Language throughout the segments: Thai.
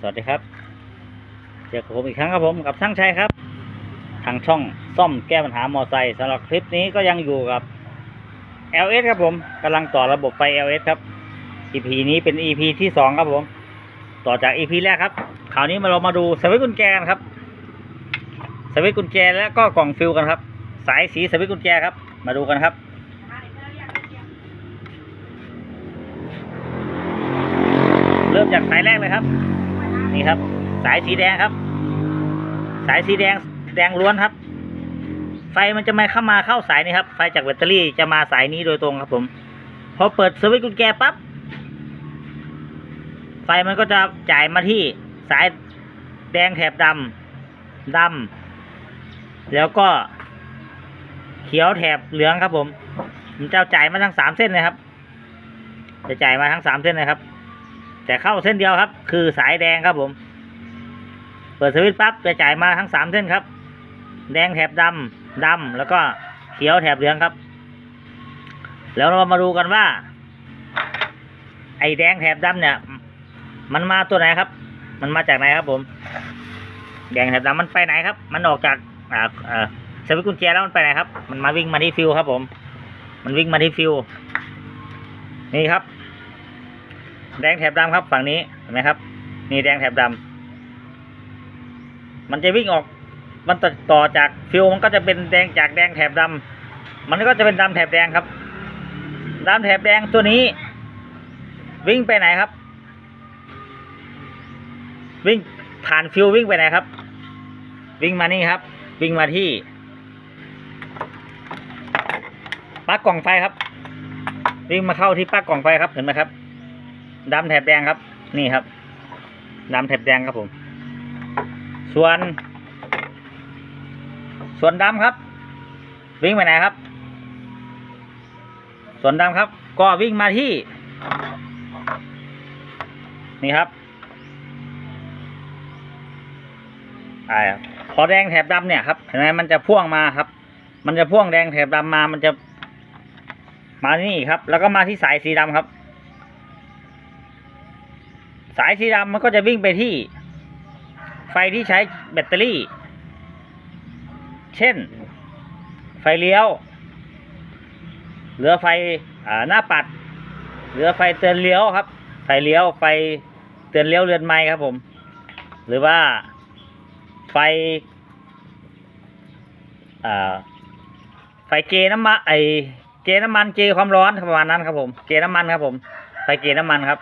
สวัสดีครับ เจอกับผมอีกครั้งครับผมกับช่างชัยครับ ทางช่องซ่อมแก้ปัญหามอไซค์สำหรับคลิปนี้ก็ยังอยู่กับ LS ครับผมกำลังต่อระบบไฟ LS ครับ EP นี้เป็น EP ที่สองครับผม ต่อจาก EP แรกครับคราวนี้มาเรามาดูสวิตช์กุญแจกันครับสวิตช์กุญแจแล้วก็กล่องฟิลกันครับ สายสีสวิตช์กุญแจครับ มาดูกันครับเริ่มจากสายแรกเลยครับ นี่ครับ สายสีแดงครับ สายสีแดงแดงล้วนครับ ไฟมันจะไม่เข้ามาเข้าสายนี้ครับ ไฟจากแบตเตอรี่จะมาสายนี้โดยตรงครับผม พอเปิดสวิตช์กุญแจปั๊บ ไฟมันก็จะจ่ายมาที่สายแดงแถบดำดำแล้วก็เขียวแถบเหลืองครับผมมันจะจ่ายมาทั้งสามเส้นเลยครับ จะจ่ายมาทั้งสามเส้นเลยครับ แต่เข้าเส้นเดียวครับ คือสายแดงครับผม เปิดสวิตช์ปั๊บจะจ่ายมาทั้งสามเส้นครับ แดงแถบดำดำแล้วก็เขียวแถบเหลืองครับ แล้วเรามาดูกันว่า ไอ้แดงแถบดำเนี่ย มันมาตัวไหนครับ มันมาจากไหนครับผม แดงแถบดำมันไปไหนครับ มันออกจากอ่าอ่าสวิตช์กุญแจแล้วมันไปไหนครับ มันมาวิ่งมาที่ฟิวครับผม มันวิ่งมาที่ฟิวนี่ครับ แดงแถบดำครับฝั่งนี้เห็นไหมครับนี่แดงแถบดำมันจะวิ่งออกมันต่อต่อจากฟิวมันก็จะเป็นแดงจากแดงแถบดำมันก็จะเป็นดำแถบแดงครับดำแถบแดงตัวนี้ วิ่งไปไหนครับ วิ่งผ่านฟิววิ่งไปไหนครับ วิ่งมานี่ครับ วิ่งมาที่ปลั๊กกล่องไฟครับ วิ่งมาเข้าที่ปลั๊กกล่องไฟครับเห็นไหมครับ ดำแถบแดงครับ นี่ครับดำแถบแดงครับผม ส่วน ส่วนดำครับ วิ่งไปไหนครับ ส่วนดำครับ ก็วิ่งมาที่ นี่ครับอ่าพอแดงแถบดำเนี่ยครับเห็นไหมมันจะพ่วงมาครับ มันจะพ่วงแดงแถบดำมามันจะมานี่ครับ แล้วก็มาที่สายสีดำครับ สายสีดำมันก็จะวิ่งไปที่ ไฟที่ใช้แบตเตอรี่ เช่น ไฟเลี้ยว เหลือไฟอหน้าปัด เหลือไฟเตือนเลี้ยวครับ ไฟเลี้ยวไฟเตือนเลี้ยวเรือนไม้ครับผม หรือว่าไฟอไฟเกน้ำมันไอเกน้ำมันเกความร้อนประมาณนั้นครับผม เกน้ำมันครับผม ไฟเกน้ำมันครับ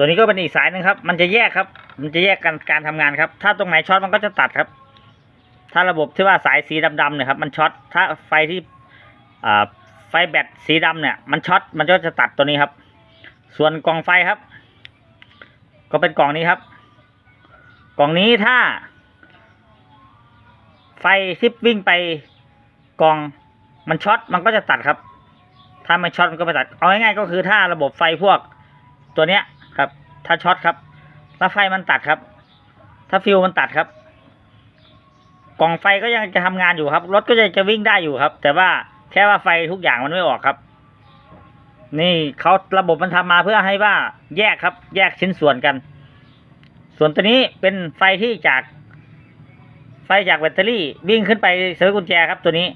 ตัวนี้ก็เป็นอีกสายหนึ่งครับ มันจะแยกครับ มันจะแยกกันการทำงานครับ ถ้าตรงไหนช็อตมันก็จะตัดครับ ถ้าระบบที่ว่าสายสีดำๆเนี่ยครับ มันช็อต ถ้าไฟที่ไฟแบตสีดำเนี่ย มันช็อต มันก็จะตัดตัวนี้ครับ ส่วนกล่องไฟครับ ก็เป็นกล่องนี้ครับ กล่องนี้ถ้า ไฟที่วิ่งไปกล่องมันช็อต มันก็จะตัดครับ ถ้ามันช็อตมันก็ไม่ตัด เอาง่ายๆก็คือถ้าระบบไฟพวกตัวเนี้ย ถ้าช็อตครับ ถ้าไฟมันตัดครับ ถ้าฟิวมันตัดครับ กล่องไฟก็ยังจะทำงานอยู่ครับ รถก็จะจะวิ่งได้อยู่ครับ แต่ว่าแค่ว่าไฟทุกอย่างมันไม่ออกครับ นี่เขาระบบมันทำมาเพื่อให้ว่าแยกครับ แยกชิ้นส่วนกัน ส่วนตัวนี้เป็นไฟที่จากไฟจากแบตเตอรี่วิ่งขึ้นไปซื้อกุญแจครับ ตัวนี้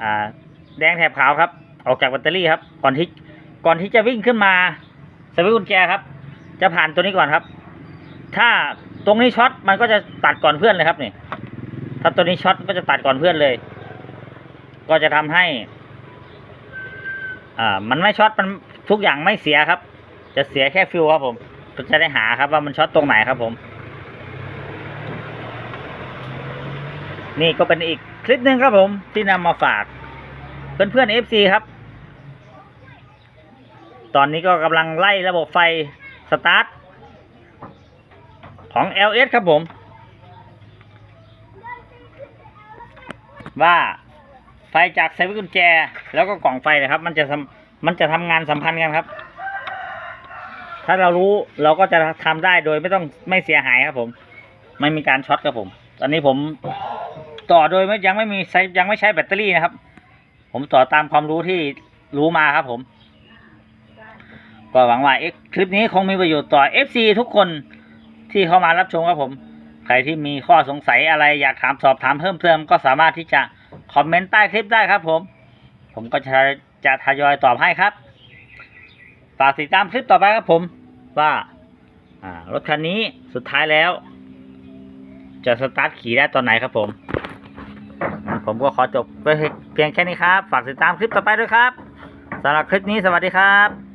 อ่า แดงแถบขาวครับ ออกจากแบตเตอรี่ครับ ก่อนที่ก่อนที่จะวิ่งขึ้นมาสวิตช์กุญแจครับ จะผ่านตัวนี้ก่อนครับ ถ้าตรงนี้ช็อตมันก็จะตัดก่อนเพื่อนเลยครับนี่ถ้าตัวนี้ช็อตก็จะตัดก่อนเพื่อนเลย ก็จะทำให้ อ่า มันไม่ช็อตมันทุกอย่างไม่เสียครับ จะเสียแค่ฟิวครับผมจะได้หาครับว่ามันช็อตตรงไหนครับผม นี่ก็เป็นอีกคลิปหนึ่งครับผมที่นำมาฝาก เพื่อนๆ FC ครับ ตอนนี้ก็กำลังไล่ระบบไฟ สตาร์ทของ LS ครับผม ว่าไฟจากสวิตช์กุญแจ แล้วก็กล่องไฟนะครับ มันจะมันจะทำงานสัมพันธ์กันครับ ถ้าเรารู้เราก็จะทำได้โดยไม่ต้องไม่เสียหายครับผม ไม่มีการช็อตครับผม ตอนนี้ผมต่อโดยไม่ยังไม่มียังไม่ใช้แบตเตอรี่นะครับ ผมต่อตามความรู้ที่รู้มาครับผม ก็หวังว่าคลิปนี้คงมีประโยชน์ต่อ FC ทุกคนที่เข้ามารับชมครับผม ใครที่มีข้อสงสัยอะไรอยากถามสอบถามเพิ่มเติมก็สามารถที่จะคอมเมนต์ใต้คลิปได้ครับผม ผมก็จะจะทยอยตอบให้ครับ ฝากติดตามคลิปต่อไปครับผม ว่ารถคันนี้สุดท้ายแล้ว จะสตาร์ทขี่ได้ตอนไหนครับผม ผมก็ขอจบเพียงแค่นี้ครับ ฝากติดตามคลิปต่อไปด้วยครับสำหรับคลิปนี้สวัสดีครับ